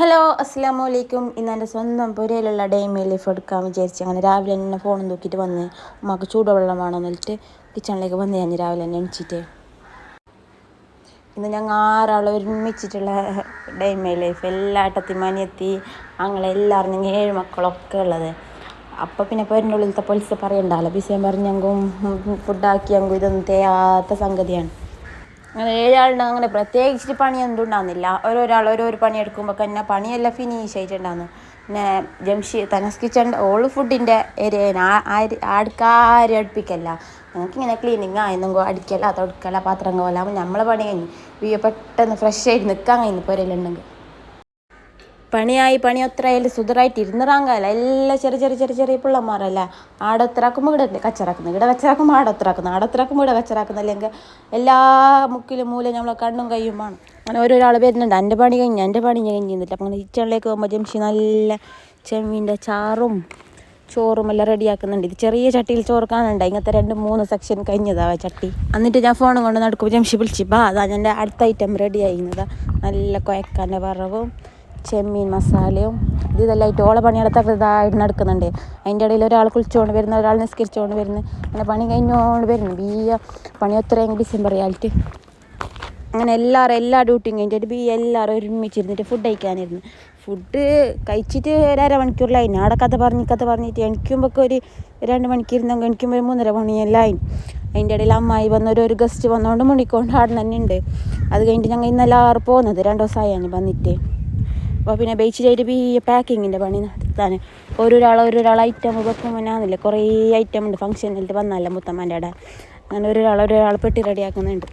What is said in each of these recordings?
Hello അസ്സാം വലൈക്കും ഇന്ന് എന്റെ സ്വന്തം പുരയിലുള്ള ഡെയിമി ലൈഫ് എടുക്കാൻ വിചാരിച്ച് അങ്ങനെ രാവിലെ തന്നെ ഫോൺ തൂക്കിയിട്ട് വന്ന് ഉമ്മക്ക് ചൂടുവെള്ളം വേണമെന്ന് വെച്ചിട്ട് കിച്ചണിലേക്ക് വന്ന് ഞാൻ രാവിലെ തന്നെ എണിച്ചിട്ട്. ഇന്ന് ഞങ്ങൾ ആറാളും ഒരുമിച്ചിട്ടുള്ള ഡെയിമി ലൈഫ്. എല്ലാട്ടത്തി മനിയെത്തി ഞങ്ങളെല്ലാവരും ഏഴ് മക്കളൊക്കെ ഉള്ളത്. അപ്പോൾ പിന്നെ പേരിന്റെ ഉള്ളിലത്തെ പൊലിസ് പറയണ്ടല്ലോ ബിസിയം പറഞ്ഞെങ്കും ഫുഡാക്കിയെങ്കും ഇതൊന്നും തേയാത്ത സംഗതിയാണ്. അങ്ങനെ ഏഴാളുണ്ട്. അങ്ങനെ പ്രത്യേകിച്ചിട്ട് പണിയൊന്നും ഉണ്ടാകുന്നില്ല ഓരോരാൾ ഓരോ പണി എടുക്കുമ്പോൾ തന്നെ പണിയെല്ലാം ഫിനിഷ് ആയിട്ടുണ്ടാകുന്നു പിന്നെ ജംഷി തനസ് കിച്ചൺ ഓൾ ഫുഡിന്റെ ഏരിയ ആടുക്കാരും അടുപ്പിക്കല്ല. നമുക്കിങ്ങനെ ക്ലീനിങ് ആയെന്നെങ്കോ അടിക്കല തൊടുക്കല പാത്രം കോല നമ്മളെ പണി കഴിഞ്ഞ്. പെട്ടെന്ന് ഫ്രഷ് ആയിട്ട് നിൽക്കാൻ കഴിഞ്ഞു പുരയിലുണ്ടെങ്കിൽ പണിയായി പണി അത്ര ആയാലും സുഖമായിട്ട് ഇരുന്നിറാങ്കല്ല എല്ലാം ചെറിയ ചെറിയ ചെറിയ ചെറിയ പിള്ളമാരല്ല. ആടെ എത്രയാക്കുമ്പോൾ ഇവിടെ കച്ചറാക്കുന്നു. ഇവിടെ കച്ചറാക്കുമ്പോൾ ആടെ എത്രയാക്കുന്നു ആടെ എത്രയാക്കുമ്പോൾ ഇവിടെ അല്ലെങ്കിൽ എല്ലാ മുക്കിലും മൂലം നമ്മളെ കണ്ണും കയ്യും വേണം. അങ്ങനെ ഓരോരാൾ വരുന്നുണ്ട്. എന്റെ പണി കഴിഞ്ഞ് എന്റെ പണി ഞാൻ കഴിഞ്ഞിരുന്നില്ല അപ്പം അങ്ങനെ പോകുമ്പോൾ ജംഷി നല്ല ചെമ്മീന്റെ ചാറും ചോറും എല്ലാം റെഡിയാക്കുന്നുണ്ട്. ഇത് ചെറിയ ചട്ടിയിൽ ചോറ് കാണണ്ട ഇങ്ങനത്തെ രണ്ട് മൂന്ന് സെക്ഷൻ കഴിഞ്ഞതാ ചട്ടി. എന്നിട്ട് ഞാൻ ഫോണും കൊണ്ട് നടക്കുമ്പോൾ ജംഷി വിളിച്ചു ബാ അതാ എന്റെ അടുത്ത ഐറ്റം റെഡി ആയിരുന്നതാ നല്ല കൊയക്കാന്റെ വറവും ചെമ്മീൻ മസാലയും ഇത് ഇതെല്ലാം ആയിട്ട് ഓളെ പണിയെടുത്തൊക്കെ ഇതായിട്ട് നടക്കുന്നുണ്ട്. അതിന്റെ ഇടയിൽ ഒരാൾ കുളിച്ചുകൊണ്ട് വരുന്നു ഒരാൾ നിസ്കരിച്ചുകൊണ്ട് വരുന്നു. അങ്ങനെ പണി കഴിഞ്ഞുകൊണ്ട് വരുന്നു. ബിയ പണി അത്രയും ഡിസംബർ ആയിട്ട്. അങ്ങനെ എല്ലാവരും എല്ലാ ഡ്യൂട്ടിയും കഴിഞ്ഞിട്ട് ബി എല്ലാവരും ഒരുമിച്ചിരുന്നിട്ട് ഫുഡ് കഴിക്കാനിരുന്നു. ഫുഡ് കഴിച്ചിട്ട് ഒരു അരമണിക്കൂറിലായി ആടെ കഥ പറഞ്ഞ് കഥ പറഞ്ഞിട്ട് എണിക്കുമ്പോഴൊക്കെ ഒരു രണ്ട് മണിക്ക് ഇരുന്നെങ്കിൽ എണിക്കുമ്പോൾ ഒരു മൂന്നര മണിയെല്ലാം അതിന്റെ ഇടയിൽ അമ്മായി വന്നൊരു ഒരു ഗസ്റ്റ് വന്നുകൊണ്ട് മുണിക്കൊണ്ട് ആടെ തന്നെ ഉണ്ട്. അത് കഴിഞ്ഞിട്ട് ഞങ്ങൾ ഇന്നലെ ആറ് പോകുന്നത് രണ്ട് ദിവസമായി വന്നിട്ട്. അപ്പോൾ പിന്നെ ബേച്ച് ചെയ്തിട്ട് ഈ പാക്കിങ്ങിന്റെ പണി നടത്താൻ ഓരോരാൾ ഓരോരാൾ ഐറ്റം വെക്കും ഞാനില്ല കുറേ ഐറ്റം ഉണ്ട്. ഫംഗ്ഷനിൽ വന്നല്ല മുത്തമ്മന്റെ അവിടെ. അങ്ങനെ ഒരാൾ ഒരാൾ പെട്ടി റെഡിയാക്കുന്നുണ്ട്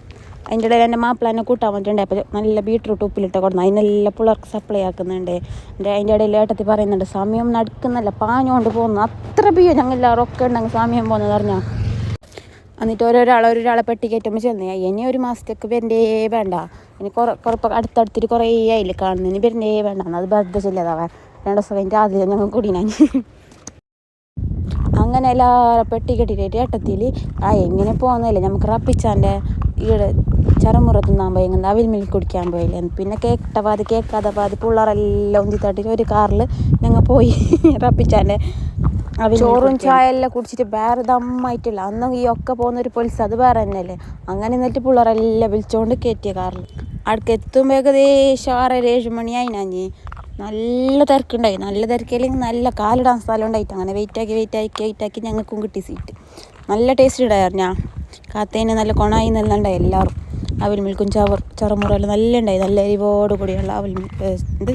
അതിന്റെ ഇടയിൽ എന്റെ മാപ്പിള എന്നെ കൂട്ടാൻ വേണ്ടിയിട്ടുണ്ട് അപ്പോൾ നല്ല ബീട്രൂട്ട് ഉപ്പിലിട്ട് കൊടുന്നു അതിനെല്ലാം പിള്ളേർക്ക് സപ്ലൈ ആക്കുന്നുണ്ട്. എന്റെ അതിന്റെ ഇടയിൽ ഏട്ടത്തി പറയുന്നുണ്ട് സമയം നടക്കുന്നല്ല പാഞ്ഞുകൊണ്ട് പോകുന്നു. അത്ര പിയോ ഞങ്ങൾ എല്ലാവരും ഒക്കെ ഉണ്ടെങ്കിൽ സമയം പോകുന്നത് അറിഞ്ഞാൽ എന്നിട്ട് ഓരോരാൾ ഒരാളെ പെട്ടി കയറ്റുമ്പോൾ ചെന്ന് ഇനി ഒരു മാസത്തേക്ക് വരണ്ടേ വേണ്ട. ഇനി കുറേ കുറേ അടുത്തടുത്തിട്ട് കുറേ ആയില്ല കാണുന്നു ഇനി വരണ്ടേ വേണ്ട അത് ബർത്ത് ചെല്ലതാവാൻ രണ്ട് ദിവസം കഴിഞ്ഞിട്ട് ആദ്യം ഞങ്ങൾ കുടിനാൻ അങ്ങനെ എല്ലാവരും പെട്ടി കെട്ടിയിട്ട് ഏട്ടത്തിൽ ആ എങ്ങനെ പോകുന്നില്ല നമുക്ക് റപ്പിച്ചാന്റെ ഈടെ ചരമുറ തിന്നാൻ പോയി എങ്ങനെ അവിൽ മിൽക്ക് കുടിക്കാൻ പോയില്ലേ? പിന്നെ കേക്കട്ട പാതി കേൾക്കാതെ പാതി പിള്ളേരെല്ലാം തട്ടിട്ട് ഒരു കാറിൽ ഞങ്ങൾ പോയി. റപ്പിച്ചാന്റെ ചോറും ചായ എല്ലാം കുടിച്ചിട്ട് വേറെ ദമ്മായിട്ടില്ല. അന്ന് ഈ ഒക്കെ പോകുന്ന ഒരു പൊലിസ് അത് വേറെ തന്നെയല്ലേ? അങ്ങനെ എന്നിട്ട് പിള്ളേരെല്ലാം വിളിച്ചോണ്ട് കയറ്റിയ കാറിൽ അവിടേക്ക് എത്തുമ്പോൾ ഏകദേശം ആറര ഏഴ് മണിയായി ഞാൻ നല്ല തിരക്കുണ്ടായി. നല്ല തിരക്കില്ലെങ്കിൽ നല്ല കാലിടാൻ സ്ഥലം ഉണ്ടായിട്ട് അങ്ങനെ വെയിറ്റ് ആക്കി വെയിറ്റ് ആക്കി വെയിറ്റ് ആക്കി ഞങ്ങൾക്കും കിട്ടി സീറ്റ് നല്ല ടേസ്റ്റ് ഉണ്ടായിരുന്നു ഞാൻ. കാത്തേന് നല്ല കൊണായി നല്ലുണ്ടായി എല്ലാവരും. അവൽ മിൽക്കും ചവർ ചറുമുറെല്ലാം നല്ല ഉണ്ടായി നല്ല എരിവോട് കൂടിയുള്ള അവൽ ഇത്